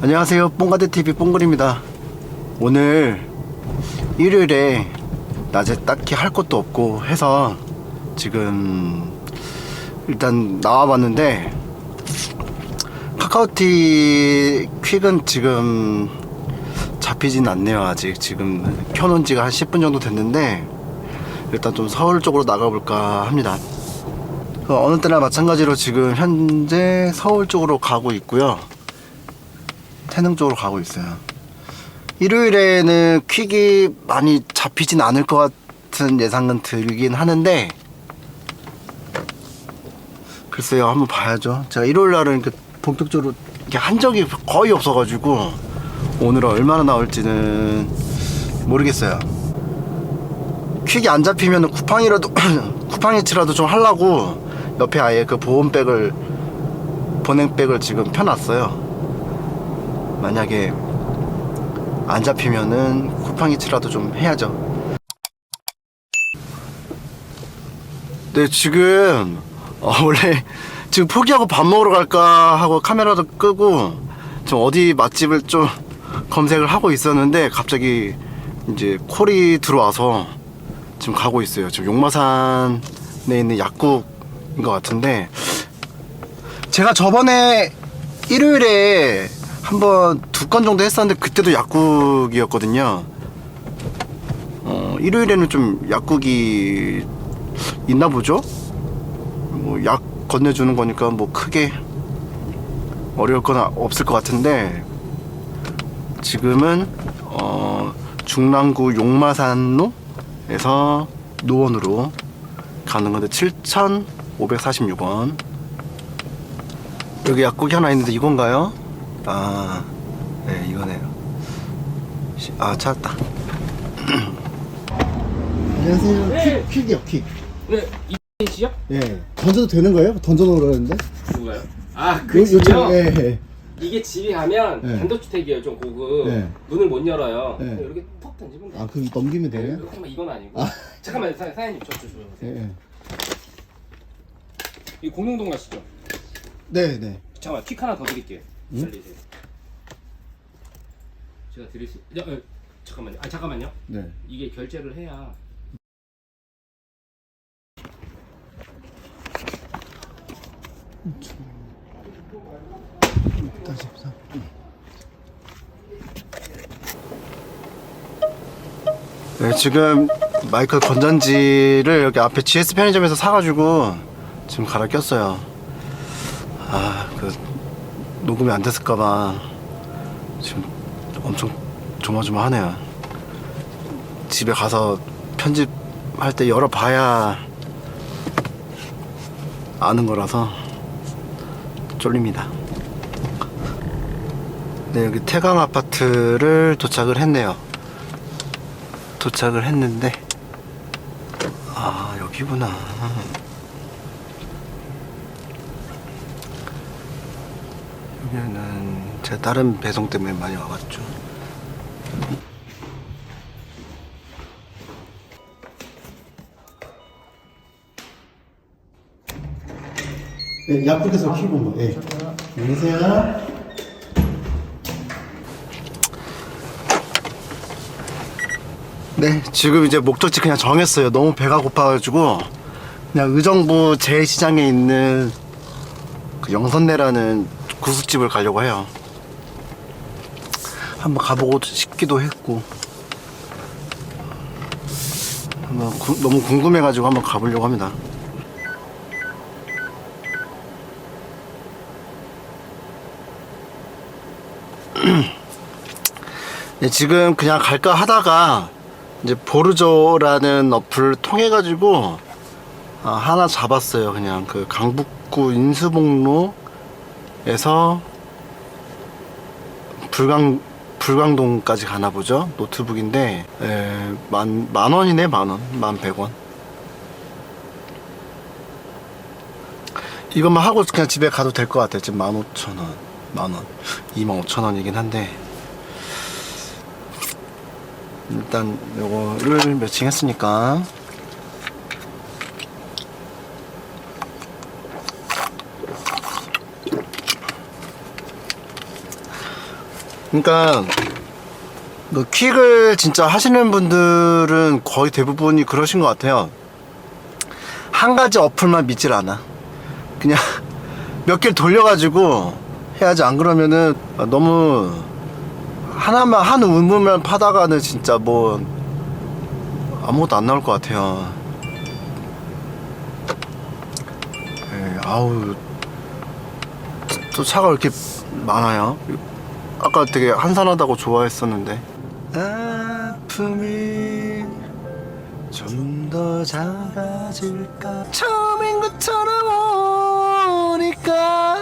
안녕하세요. 뽕가드TV 뽕글입니다. 오늘 일요일에 낮에 딱히 할 것도 없고 해서 지금 일단 나와봤는데 카카오티 퀵은 지금 잡히진 않네요 아직. 지금 켜놓은 지가 한 10분 정도 됐는데 일단 좀 서울 쪽으로 나가볼까 합니다. 그 어느 때나 마찬가지로 지금 현재 서울 쪽으로 가고 있고요 태릉 쪽으로 가고 있어요. 일요일에는 퀵이 많이 잡히진 않을 것 같은 예상은 들긴 하는데 글쎄요 한번 봐야죠. 제가 일요일 날은 본격적으로 이렇게 한 적이 거의 없어가지고 오늘은 얼마나 나올지는 모르겠어요. 퀵이 안 잡히면 쿠팡이라도 쿠팡이치라도 좀 하려고 옆에 아예 그 보온백을 보냉백을 지금 펴놨어요. 만약에 안 잡히면은 쿠팡이치라도 좀 해야죠. 네, 지금 어, 원래 지금 포기하고 밥 먹으러 갈까 하고 카메라도 끄고 좀 어디 맛집을 좀 검색을 하고 있었는데 갑자기 이제 콜이 들어와서 지금 가고 있어요. 지금 용마산에 있는 약국인 것 같은데 제가 저번에 일요일에 한 번 두 건 정도 했었는데 그때도 약국이었거든요. 어, 일요일에는 좀 약국이 있나 보죠? 뭐 약 건네주는 거니까 뭐 크게 어려울 건 없을 것 같은데 지금은 어, 중랑구 용마산로에서 노원으로 가는 건데 7,546원 여기 약국이 하나 있는데 이건가요? 아, 네, 이거네요. 시- 아, 찾았다. 안녕하세요. 네. 퀵, 퀵이요, 퀵. 네, 이진 씨요? 예. 던져도 되는 거예요? 던져놓으라 그러는데? 누가요? 아, 요- 그 집이요? 요즘, 예, 예. 이게 집이 하면 네. 단독주택이에요, 좀 고급. 네. 문을 못 열어요. 네. 그냥 이렇게 턱 던지면 돼. 아, 그 넘기면 네, 돼요? 이렇게만 이건 아니고. 아. 잠깐만요, 사, 사장님 저, 저, 저. 예, 예. 이 공룡동 가시죠? 네, 네. 잠깐만, 퀵 하나 더 드릴게요. 응? 살리세요. 제가 드릴 수, 야, 어, 잠깐만요. 아, 잠깐만요. 네. 이게 결제를 해야. 따집사. 네, 지금 마이크 건전지를 여기 앞에 GS 편의점에서 사가지고 지금 갈아 꼈어요. 아, 그 녹음이 안 됐을까봐 지금 엄청 조마조마하네요. 집에 가서 편집할 때 열어봐야 아는 거라서 쫄립니다. 네, 여기 태강 아파트를 도착을 했네요. 도착을 했는데, 아, 여기구나. 여기는 제 다른 배송 때문에 많이 와갔죠. 네, 약국에서 키고 뭐, 예. 안녕하세요. 네, 지금 이제 목적지 그냥 정했어요. 너무 배가 고파가지고 그냥 의정부 제시장에 있는 그 영선내라는 구숙집을 가려고 해요. 한번 가보고 싶기도 했고 한번 구- 너무 궁금해가지고 한번 가보려고 합니다. 네, 지금 그냥 갈까 하다가 이제 보르조라는 어플을 통해 가지고 아, 하나 잡았어요. 그냥 그 강북구 인수봉로 에서 불강 불광동까지 가나 보죠. 노트북인데 에, 만, 만 원이네 만 원, 만 백 원. 이것만 하고 그냥 집에 가도 될 것 같아요. 지금 만 오천 원, 만 원, 이만 오천 원이긴 한데 일단 요거를 매칭 했으니까 그러니까 그 퀵을 진짜 하시는 분들은 거의 대부분이 그러신 것 같아요. 한 가지 어플만 믿질 않아. 그냥 몇 개를 돌려가지고 해야지 안 그러면은 너무 하나만 한 우물만 파다가는 진짜 뭐 아무것도 안 나올 것 같아요. 예, 아우 또 차가 왜 이렇게 많아요? 아까 되게 한산하다고 좋아했었는데. 아픔이 좀 더 작아질까? 처음인 것처럼 오니까.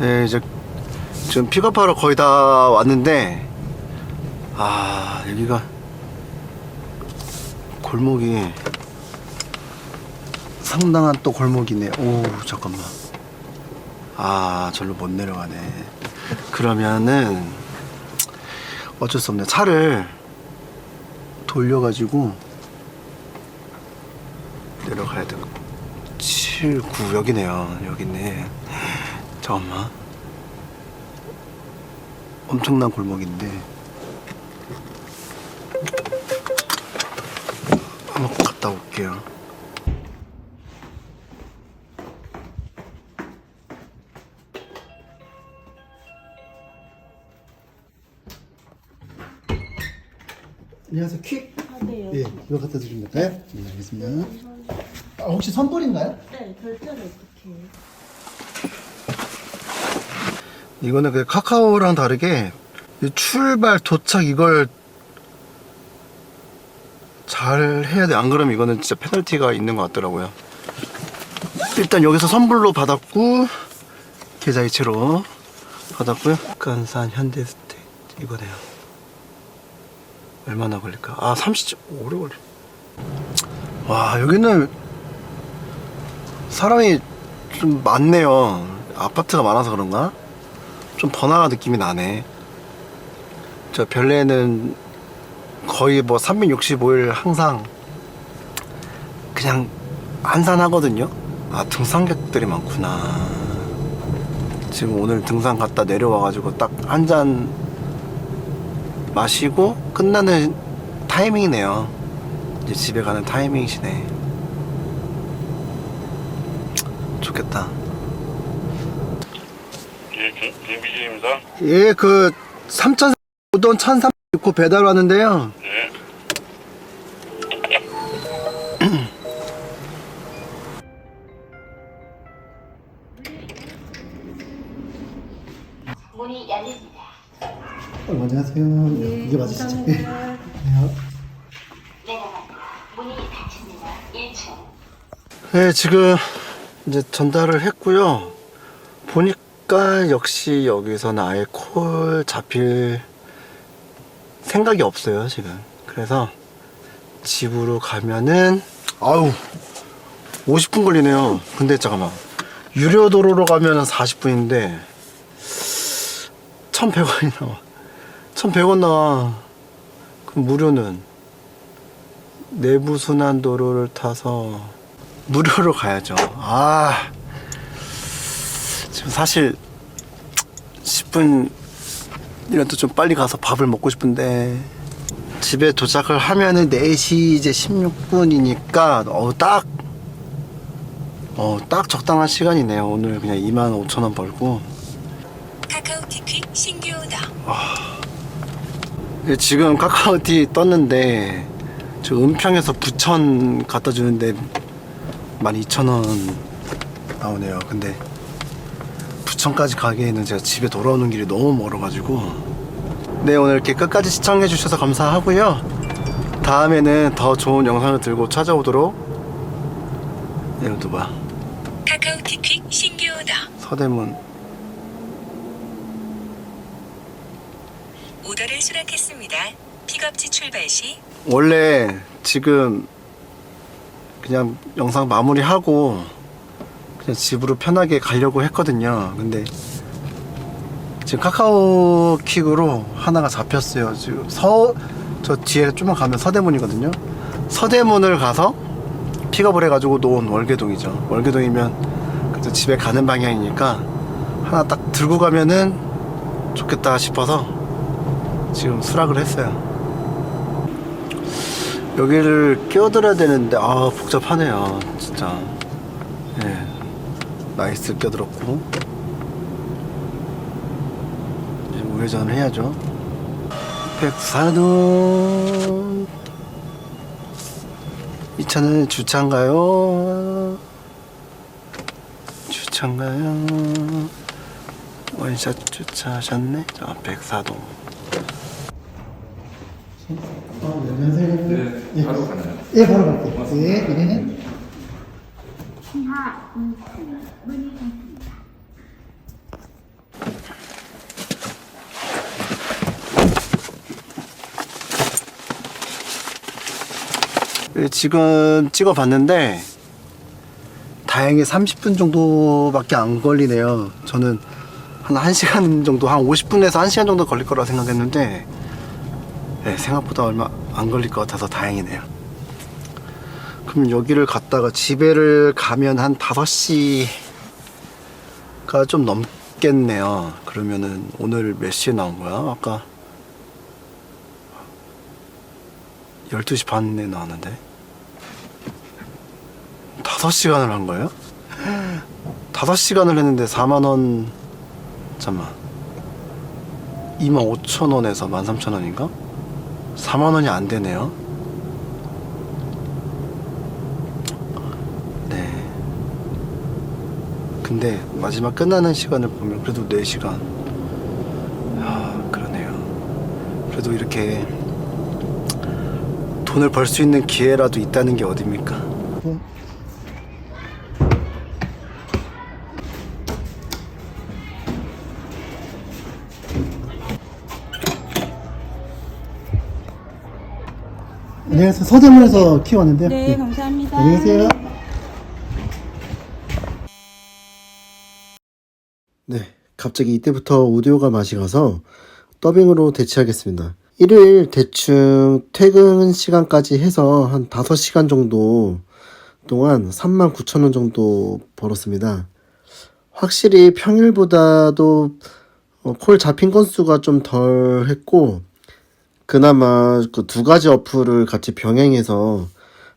예 이제 지금 픽업하러 거의 다 왔는데 아 여기가 골목이 상당한 또 골목이네. 오 잠깐만. 아 절로 못 내려가네 그러면은 어쩔 수 없네 차를 돌려가지고 내려가야 되고 7, 9 여기네요. 여기 있네. 잠깐만 엄청난 골목인데. 한번 갔다 올게요 안녕하세요 퀵 아, 네, 예, 이거 갖다 드리면 될까요? 네, 알겠습니다. 아, 혹시 선불인가요? 네, 결제를 어떻게 해요? 이거는 그 카카오랑 다르게 이 출발, 도착 이걸 잘 해야 돼. 안 그러면 이거는 진짜 페널티가 있는 것 같더라고요. 일단 여기서 선불로 받았고 계좌이체로 받았고요. 간산 현대스테이트 이거네요. 얼마나 걸릴까? 아, 30점 오래 걸려. 와, 여기는 사람이 좀 많네요. 아파트가 많아서 그런가? 좀 번화가 느낌이 나네. 저 별내는 거의 뭐 365일 항상 그냥 한산하거든요. 아 등산객들이 많구나. 지금 오늘 등산 갔다 내려와가지고 딱 한 잔 마시고 끝나는 타이밍이네요. 이제 집에 가는 타이밍이시네. 좋겠다. 예, 준- 준비진입니다. 예, 그 3천 오던 1,300 넣고 배달 왔는데요. 네. 어, 안녕하세요. 이게 맞으시죠? 네. 내려갑니다. 문이 닫힙니다. 1층. 네, 지금 이제 전달을 했고요. 보니까 역시 여기서는 아예 콜 잡힐 생각이 없어요, 지금. 그래서 집으로 가면은 아우 50분 걸리네요. 근데 잠깐만. 유료 도로로 가면 은 40분인데 1,100원이 나와. 1,100원 나와. 그럼 무료는 내부 순환 도로를 타서 무료로 가야죠. 아 지금 사실 10분이라도 좀 빨리 가서 밥을 먹고 싶은데 집에 도착을 하면은 4시 이제 16분이니까 어딱 어, 딱 적당한 시간이네요. 오늘 그냥 2만 5천 원 벌고 카카오티퀵 신규 오더 예, 지금 카카오티 떴는데 저 은평에서 부천 갖다 주는데 12,000원 나오네요. 근데 부천까지 가기에는 제가 집에 돌아오는 길이 너무 멀어가지고 네 오늘 이렇게 끝까지 시청해 주셔서 감사하고요. 다음에는 더 좋은 영상을 들고 찾아오도록 네, 이것도 봐 카카오티 퀵 신규 오더 서대문 오더를 수락했습니다. 픽업지 출발 시 원래 지금 그냥 영상 마무리하고 그냥 집으로 편하게 가려고 했거든요. 근데 지금 카카오 킥으로 하나가 잡혔어요. 지금 서, 저 뒤에 좀만 가면 서대문이거든요. 서대문을 가서 픽업을 해가지고 놓은 월계동이죠. 월계동이면 집에 가는 방향이니까 하나 딱 들고 가면은 좋겠다 싶어서 지금 수락을 했어요. 여기를 끼워들어야 되는데 아 복잡하네요 진짜. 예. 나이스 껴들었고. 이제 우회전을 해야죠. 백사동 이 차는 주차인가요? 주차인가요? 원샷 주차하셨네. 자 백사동 안녕하세요. 네, 바로 가나요? 예, 바로 갈게요. 예, 네. 예, 지금 찍어봤는데 다행히 30분 정도밖에 안 걸리네요. 저는 한 1시간 정도, 한 50분에서 1시간 정도 걸릴 거라 생각했는데 예, 생각보다 얼마 안 걸릴 것 같아서 다행이네요. 그럼 여기를 갔다가 집에를 가면 한 5시가 좀 넘겠네요. 그러면은 오늘 몇 시에 나온 거야? 아까 12시 반에 나왔는데 5시간을 한 거예요? 5시간을 했는데 4만원 잠만 2만 5천원에서 1만 3천원인가? 4만 원이 안 되네요. 네. 근데 마지막 끝나는 시간을 보면 그래도 4시간. 아 그러네요. 그래도 이렇게 돈을 벌 수 있는 기회라도 있다는 게 어딥니까? 안녕하세요. 서대문에서 키웠는데요. 네, 감사합니다. 안녕히 계세요. 네, 갑자기 이때부터 오디오가 맛이 가서 더빙으로 대체하겠습니다. 일요일 대충 퇴근 시간까지 해서 한 5시간 정도 동안 3만 9천 원 정도 벌었습니다. 확실히 평일보다도 어, 콜 잡힌 건수가 좀 덜 했고 그나마 그 두 가지 어플을 같이 병행해서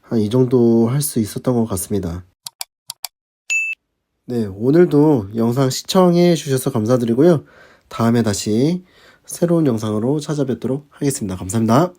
한 이 정도 할 수 있었던 것 같습니다. 네, 오늘도 영상 시청해 주셔서 감사드리고요. 다음에 다시 새로운 영상으로 찾아뵙도록 하겠습니다. 감사합니다.